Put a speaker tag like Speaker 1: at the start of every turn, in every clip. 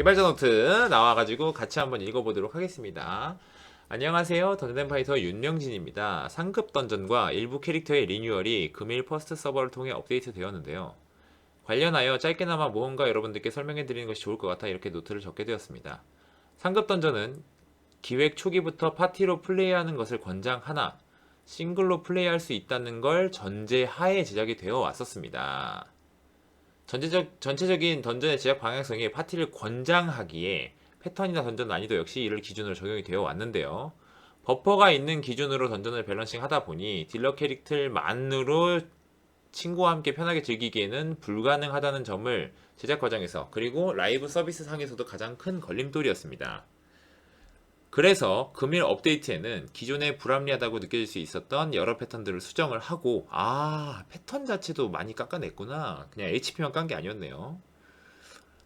Speaker 1: 개발자 노트 나와가지고 같이 한번 읽어보도록 하겠습니다. 안녕하세요. 던전 파이터 윤명진입니다. 상급 던전과 일부 캐릭터의 리뉴얼이 금일 퍼스트 서버를 통해 업데이트 되었는데요. 관련하여 짧게나마 무언가 여러분들께 설명해 드리는 것이 좋을 것 같아 이렇게 노트를 적게 되었습니다. 상급 던전은 기획 초기부터 파티로 플레이하는 것을 권장하나 싱글로 플레이할 수 있다는 걸 전제하에 제작이 되어 왔었습니다. 전체적, 전체적인 던전의 제작 방향성이 파티를 권장하기에 패턴이나 던전 난이도 역시 이를 기준으로 적용이 되어 왔는데요. 버퍼가 있는 기준으로 던전을 밸런싱 하다 보니 딜러 캐릭터만으로 친구와 함께 편하게 즐기기에는 불가능하다는 점을 제작 과정에서 그리고 라이브 서비스 상에서도 가장 큰 걸림돌이었습니다. 그래서 금일 업데이트에는 기존에 불합리하다고 느껴질 수 있었던 여러 패턴들을 수정을 하고 아 패턴 자체도 많이 깎아냈구나. 그냥 HP만 깐 게 아니었네요.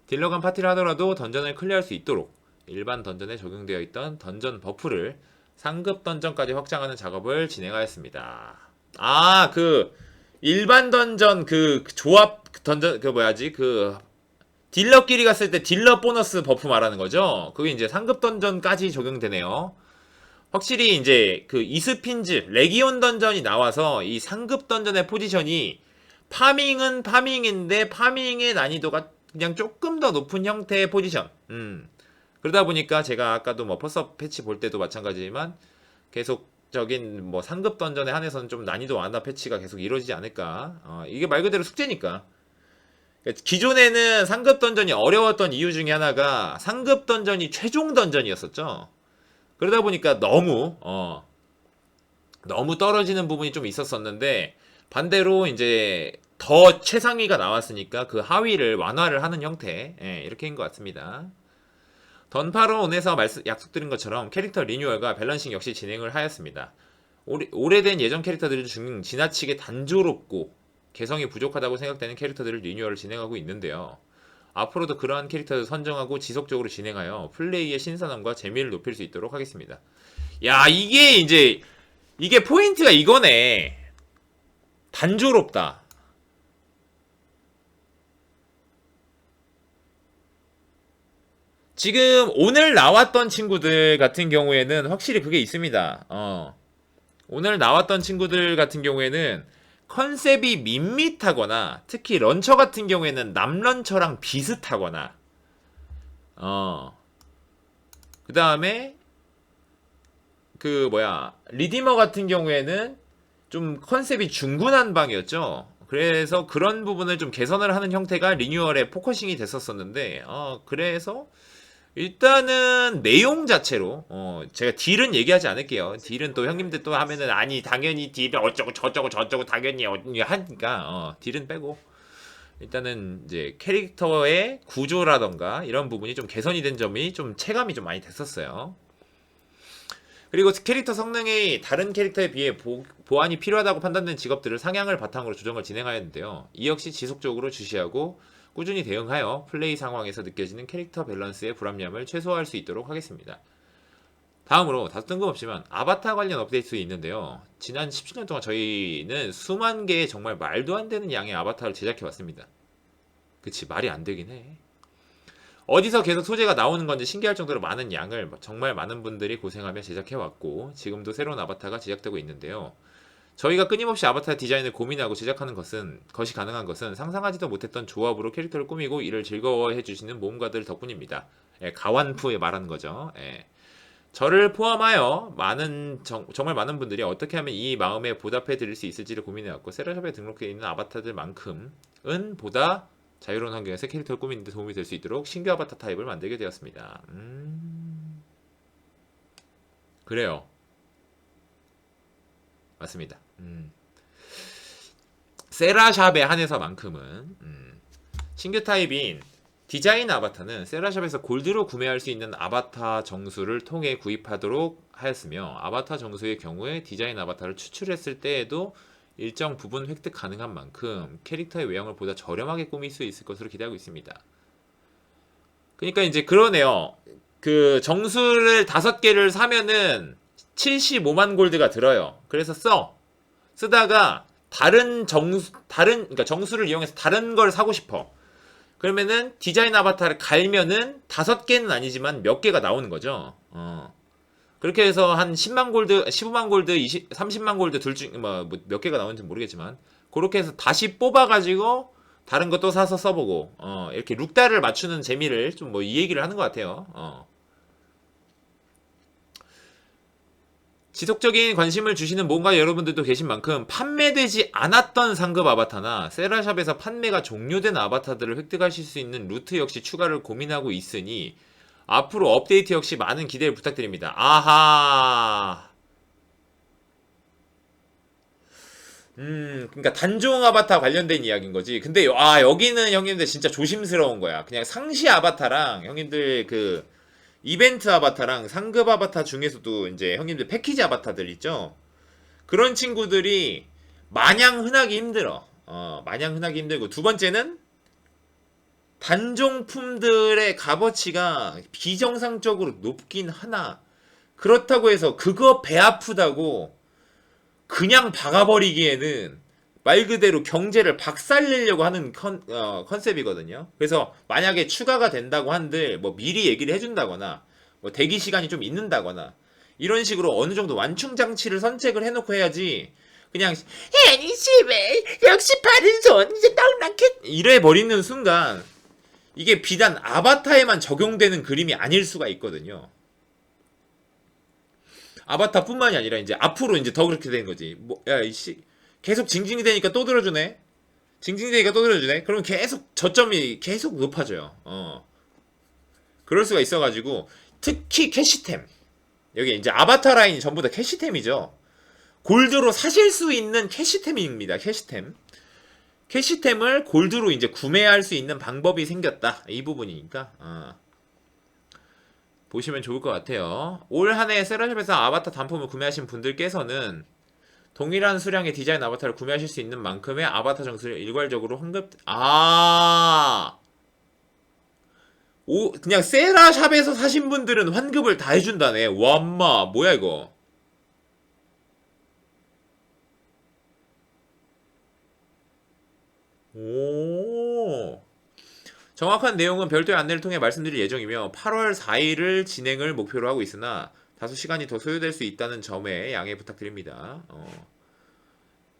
Speaker 1: 딜러 간 파티를 하더라도 던전을 클리어할 수 있도록 일반 던전에 적용되어 있던 던전 버프를 상급 던전까지 확장하는 작업을 진행하였습니다. 아 그 일반 던전 그 조합 던전 그 뭐야지? 그 딜러끼리 갔을 때 딜러 보너스 버프 말하는 거죠. 그게 이제 상급 던전까지 적용되네요. 확실히 이제 그 이스핀즈 레기온 던전이 나와서 이 상급 던전의 포지션이 파밍은 파밍인데 파밍의 난이도가 그냥 조금 더 높은 형태의 포지션. 음. 그러다 보니까 제가 아까도 뭐 퍼스업 패치 볼 때도 마찬가지지만 계속적인 뭐 상급 던전에 한해서는 좀 난이도 완화 패치가 계속 이루어지지 않을까. 어, 이게 말 그대로 숙제니까. 기존에는 상급 던전이 어려웠던 이유 중에 하나가 상급 던전이 최종 던전이었었죠. 그러다 보니까 너무 어 너무 떨어지는 부분이 좀 있었었는데 반대로 이제 더 최상위가 나왔으니까 그 하위를 완화를 하는 형태 예, 이렇게인 것 같습니다. 말씀, 약속드린 것처럼 캐릭터 리뉴얼과 밸런싱 역시 진행을 하였습니다. 오래, 오래된 예전 캐릭터들 중 지나치게 단조롭고 개성이 부족하다고 생각되는 캐릭터들을 리뉴얼을 진행하고 있는데요. 앞으로도 그러한 캐릭터를 선정하고 지속적으로 진행하여 플레이의 신선함과 재미를 높일 수 있도록 하겠습니다. 야, 이게 이제 이게 포인트가 이거네. 단조롭다. 지금 오늘 나왔던 친구들 같은 경우에는 확실히 그게 있습니다. 어. 오늘 나왔던 친구들 같은 경우에는 컨셉이 밋밋하거나 특히 런처 같은 경우에는 남런처랑 비슷하거나 어. 그다음에 그 뭐야 리디머 같은 경우에는 좀 컨셉이 중구난 방이었죠. 그래서 그런 부분을 좀 개선을 하는 형태가 리뉴얼에 포커싱이 됐었었는데 어 그래서 일단은 내용 자체로 어 제가 딜은 얘기하지 않을게요. 딜은 또 형님들 또 하면은 아니 당연히 딜은 어쩌고 저쩌고 저쩌고 당연히 어- 하니까 어 딜은 빼고 일단은 이제 캐릭터의 구조라던가 이런 부분이 좀 개선이 된 점이 좀 체감이 좀 많이 됐었어요. 그리고 캐릭터 성능이 다른 캐릭터에 비해 보, 보완이 필요하다고 판단된 직업들을 상향을 바탕으로 조정을 진행하였는데요. 이 역시 지속적으로 주시하고 꾸준히 대응하여 플레이 상황에서 느껴지는 캐릭터 밸런스의 불합리함을 최소화할 수 있도록 하겠습니다. 다음으로 다소 뜬금없지만 아바타 관련 업데이트 있는데요. 지난 17년 동안 저희는 수만 개의 정말 말도 안 되는 양의 아바타를 제작해 왔습니다. 그치 말이 안 되긴 해. 어디서 계속 소재가 나오는 건지 신기할 정도로 많은 양을 정말 많은 분들이 고생하며 제작해 왔고 지금도 새로운 아바타가 제작되고 있는데요. 저희가 끊임없이 아바타 디자인을 고민하고 제작하는 것은 것이 가능한 것은 상상하지도 못했던 조합으로 캐릭터를 꾸미고 이를 즐거워해 주시는 모험가들 덕분입니다. 예, 가완푸에 말하는 거죠. 예. 저를 포함하여 많은 정, 말 많은 분들이 어떻게 하면 이 마음에 보답해 드릴 수 있을지를 고민해왔고 세라샵에 등록되어 있는 아바타들만큼은 보다 자유로운 환경에서 캐릭터를 꾸미는 데 도움이 될 수 있도록 신규 아바타 타입을 만들게 되었습니다. 음... 그래요. 맞습니다. 음. 세라샵에 한해서만큼은 음. 신규 타입인 디자인 아바타는 세라샵에서 골드로 구매할 수 있는 아바타 정수를 통해 구입하도록 하였으며 아바타 정수의 경우에 디자인 아바타를 추출했을 때에도 일정 부분 획득 가능한 만큼 캐릭터의 외형을 보다 저렴하게 꾸밀 수 있을 것으로 기대하고 있습니다. 그러니까 이제 그러네요. 그 정수를 다섯 개를 사면은 75만 골드가 들어요. 그래서 써. 쓰다가 다른 정수 다른 그러니까 정수를 이용해서 다른 걸 사고 싶어. 그러면은 디자인 아바타를 갈면은 다섯 개는 아니지만 몇 개가 나오는 거죠. 어. 그렇게 해서 한 10만 골드, 15만 골드, 20, 30만 골드 둘 중, 뭐, 뭐몇 개가 나오는지 모르겠지만, 그렇게 해서 다시 뽑아가지고, 다른 거또 사서 써보고, 어, 이렇게 룩다를 맞추는 재미를 좀 뭐 이 얘기를 하는 것 같아요. 어. 지속적인 관심을 주시는 뭔가 여러분들도 계신 만큼 판매되지 않았던 상급 아바타나 세라샵에서 판매가 종료된 아바타들을 획득하실 수 있는 루트 역시 추가를 고민하고 있으니 앞으로 업데이트 역시 많은 기대를 부탁드립니다. 아하. 음, 그러니까 단종 아바타 관련된 이야기인 거지. 근데 요- 아 여기는 형님들 진짜 조심스러운 거야. 그냥 상시 아바타랑 형님들 그 이벤트 아바타랑 상급 아바타 중에서도 이제 형님들 패키지 아바타들 있죠. 그런 친구들이 마냥 흔하기 힘들어. 어, 마냥 흔하기 힘들고 두 번째는 단종품들의 값어치가 비정상적으로 높긴 하나 그렇다고 해서 그거 배 아프다고 그냥 박아버리기에는 말 그대로 경제를 박살내려고 하는 컨, 어, 컨셉이거든요. 그래서 만약에 추가가 된다고 한들 뭐 미리 얘기를 해준다거나 뭐 대기 시간이 좀 있는다거나 이런 식으로 어느 정도 완충 장치를 선택을 해놓고 해야지 그냥 아니 씨발 역시 바른 손 이제 떡락해 이래 버리는 순간 이게 비단 아바타에만 적용되는 그림이 아닐 수가 있거든요. 아바타뿐만이 아니라 이제 앞으로 이제 더 그렇게 되는 거지. 뭐, 야, 이씨. 계속 징징이 되니까 또 들어주네. 징징이 되니까 또 들어주네. 그러면 계속 저점이 계속 높아져요. 어. 그럴 수가 있어가지고, 특히 캐시템. 여기 이제 아바타 라인이 전부 다 캐시템이죠. 골드로 사실 수 있는 캐시템입니다. 캐시템. 캐시템을 골드로 이제 구매할 수 있는 방법이 생겼다. 이 부분이니까. 어. 보시면 좋을 것 같아요. 올 한해 세라샵에서 아바타 단품을 구매하신 분들께서는 동일한 수량의 디자인 아바타를 구매하실 수 있는 만큼의 아바타 정수를 일괄적으로 환급 아 오, 그냥 세라샵에서 사신 분들은 환급을 다 해준다네. 와마 뭐야 이거? 오. 정확한 내용은 별도의 안내를 통해 말씀드릴 예정이며 8월 4일을 진행을 목표로 하고 있으나 다소 시간이 더 소요될 수 있다는 점에 양해 부탁드립니다. 어.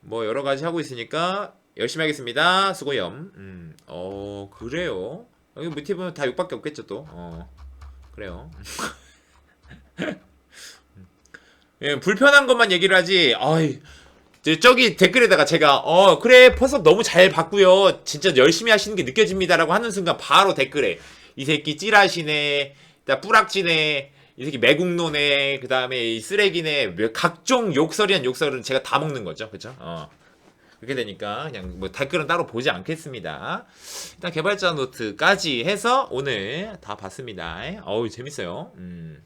Speaker 1: 뭐 여러 가지 하고 있으니까 열심히 하겠습니다. 수고염. 음. 어, 그래요. 여기 밑에 보면 다 욕밖에 없겠죠, 또. 어. 그래요. 예, 불편한 것만 얘기를 하지. 아이, 저- 저기 댓글에다가 제가 어 그래 퍼석 너무 잘 봤고요 진짜 열심히 하시는 게 느껴집니다라고 하는 순간 바로 댓글에 이 새끼 찌라시네 나 뿌락지네 이 새끼 매국노네 그 다음에 이 쓰레기네 뭐 각종 욕설이한 욕설은 제가 다 먹는 거죠. 그죠 어. 그렇게 되니까 그냥 뭐 댓글은 따로 보지 않겠습니다. 일단 개발자 노트까지 해서 오늘 다 봤습니다. 어우 재밌어요. 음